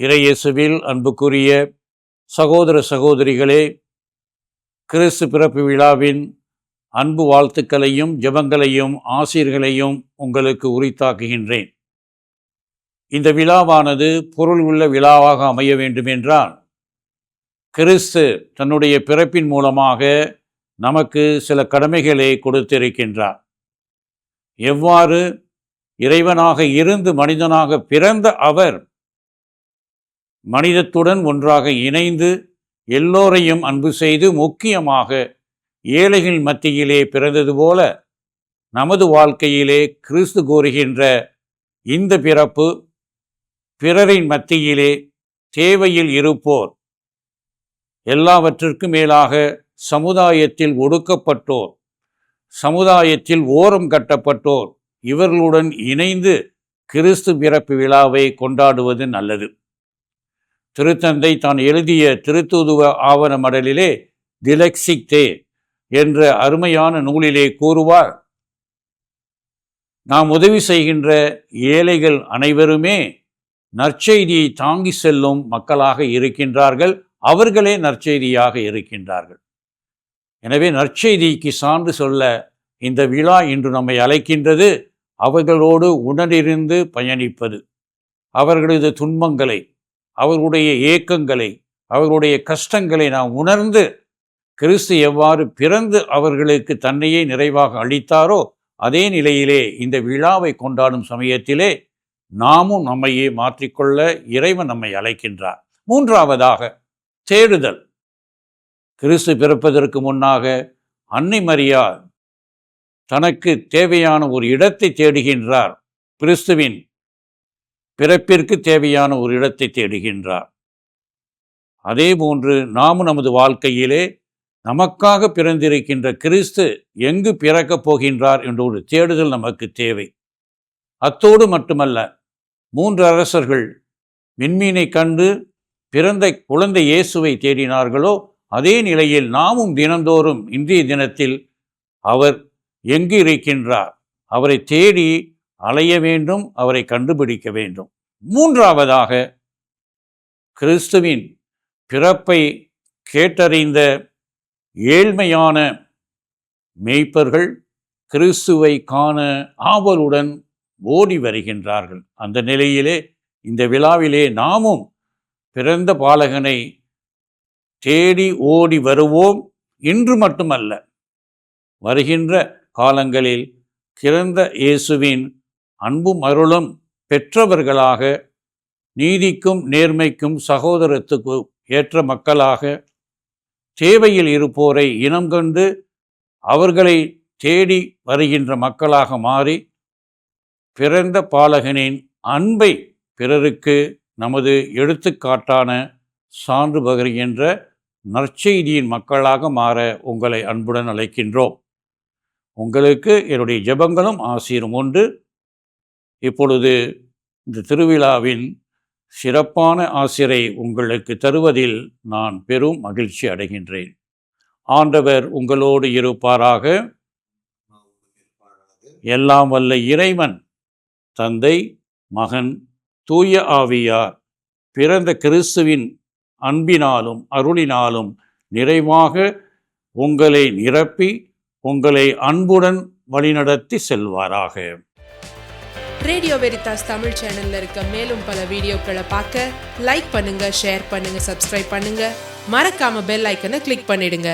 இறையேசுவில் அன்புக்குரிய சகோதர சகோதரிகளே கிறிஸ்து பிறப்பு விழாவின் அன்பு வாழ்த்துக்களையும் ஜபங்களையும் ஆசிர்களையும் உங்களுக்கு உரித்தாக்குகின்றேன். இந்த விழாவானது பொருள் உள்ள விழாவாக அமைய வேண்டுமென்றால் கிறிஸ்து தன்னுடைய பிறப்பின் மூலமாக நமக்கு சில கடமைகளை கொடுத்திருக்கின்றார். எவ்வாறு இறைவனாக இருந்து மனிதனாக பிறந்த அவர் மனிதத்துடன் ஒன்றாக இணைந்து எல்லோரையும் அன்பு செய்து முக்கியமாக ஏழைகள் மத்தியிலே பிறந்தது போல நமது வாழ்க்கையிலே கிறிஸ்து கூறுகின்ற இந்த பிறப்பு பிறரின் மத்தியிலே தேவையில் இருப்போர். எல்லாவற்றிற்கும் மேலாக சமுதாயத்தில் ஒடுக்கப்பட்டோர் சமுதாயத்தில் ஓரம் கட்டப்பட்டோர் இவர்களுடன் இணைந்து கிறிஸ்து பிறப்பு விழாவை கொண்டாடுவது நல்லது. திருத்தந்தை தான் எழுதிய திருத்தூதுவ ஆவண மடலிலே திலக்சிக்தே என்ற அருமையான நூலிலே கூறுவார் நாம் உதவி செய்கின்ற ஏழைகள் அனைவருமே நற்செய்தியை தாங்கி செல்லும் மக்களாக இருக்கின்றார்கள் அவர்களே நற்செய்தியாக இருக்கின்றார்கள். எனவே நற்செய்திக்கு சான்று சொல்ல இந்த விழா இன்று நம்மை அழைக்கின்றது. அவர்களோடு உடனிருந்து பயணிப்பது. அவர்களது துன்பங்களை அவர்களுடைய ஏக்கங்களை அவர்களுடைய கஷ்டங்களை நாம் உணர்ந்து கிறிஸ்து எவ்வாறு பிறந்து அவர்களுக்கு தன்னையே நிறைவாக அளித்தாரோ அதே நிலையிலே இந்த விழாவை கொண்டாடும் சமயத்திலே நாமும் நம்மையே மாற்றிக்கொள்ள இறைவன் நம்மை அழைக்கின்றார். மூன்றாவதாக தேடுதல். கிறிஸ்து பிறப்பதற்கு முன்னாக அன்னை மரியா தனக்கு தேவையான ஒரு இடத்தை தேடுகின்றார். கிறிஸ்துவின் பிறப்பிற்கு தேவையான ஒரு இடத்தை தேடுகின்றார். அதே போன்று நாமும் நமது வாழ்க்கையிலே நமக்காக பிறந்திருக்கின்ற கிறிஸ்து எங்கு பிறக்கப் போகின்றார் என்ற ஒரு தேடுதல் நமக்கு தேவை. அத்தோடு மட்டுமல்ல மூன்று அரசர்கள் விண்மீனை கண்டு பிறந்த குழந்தை இயேசுவை தேடினார்களோ அதே நிலையில் நாமும் தினந்தோறும் இன்றைய தினத்தில் அவர் எங்கு இருக்கின்றார் அவரை தேடி அலைய வேண்டும் அவரை கண்டுபிடிக்க வேண்டும். மூன்றாவதாக கிறிஸ்துவின் பிறப்பை கேட்டறிந்த ஏழ்மையான மெய்ப்பர்கள் கிறிஸ்துவை காண ஆவலுடன் ஓடி வருகின்றார்கள். அந்த நிலையிலே இந்த விழாவிலே நாமும் பிறந்த பாலகனை தேடி ஓடி வருவோம் இன்று மட்டுமல்ல. வருகின்ற காலங்களில் கிறந்த இயேசுவின் அன்பும் அருளும் பெற்றவர்களாக நீதிக்கும் நேர்மைக்கும் சகோதரத்துக்கு ஏற்ற மக்களாக தேவையில் இருப்போரை இனம் கண்டு அவர்களை தேடி வருகின்ற மக்களாக மாறி பிறந்த பாலகனின் அன்பை பிறருக்கு நமது எடுத்துக்காட்டான சான்று பகிர்கின்ற நற்செய்தியின் மக்களாக மாற உங்களை அன்புடன் அழைக்கின்றோம். உங்களுக்கு என்னுடைய ஜெபங்களும் ஆசீரும் உண்டு. இப்பொழுது இந்த திருவிழாவின் சிறப்பான ஆசிரை உங்களுக்கு தருவதில் நான் பெரும் மகிழ்ச்சி அடைகின்றேன். ஆண்டவர் உங்களோடு இருப்பாராக. எல்லாம் வல்ல இறைவன் தந்தை மகன் தூய ஆவியார் பிறந்த கிறிஸ்துவின் அன்பினாலும் அருளினாலும் நிறைவாக உங்களை நிரப்பி உங்களை அன்புடன் வழிநடத்தி செல்வாராக. ரேடியோ வெரிதாஸ் தமிழ் சேனல்ல இருக்க மேலும் பல வீடியோக்களை பார்க்க லைக் பண்ணுங்க ஷேர் பண்ணுங்க சப்ஸ்கிரைப் பண்ணுங்க. மறக்காம பெல் ஐக்கனை கிளிக் பண்ணிடுங்க.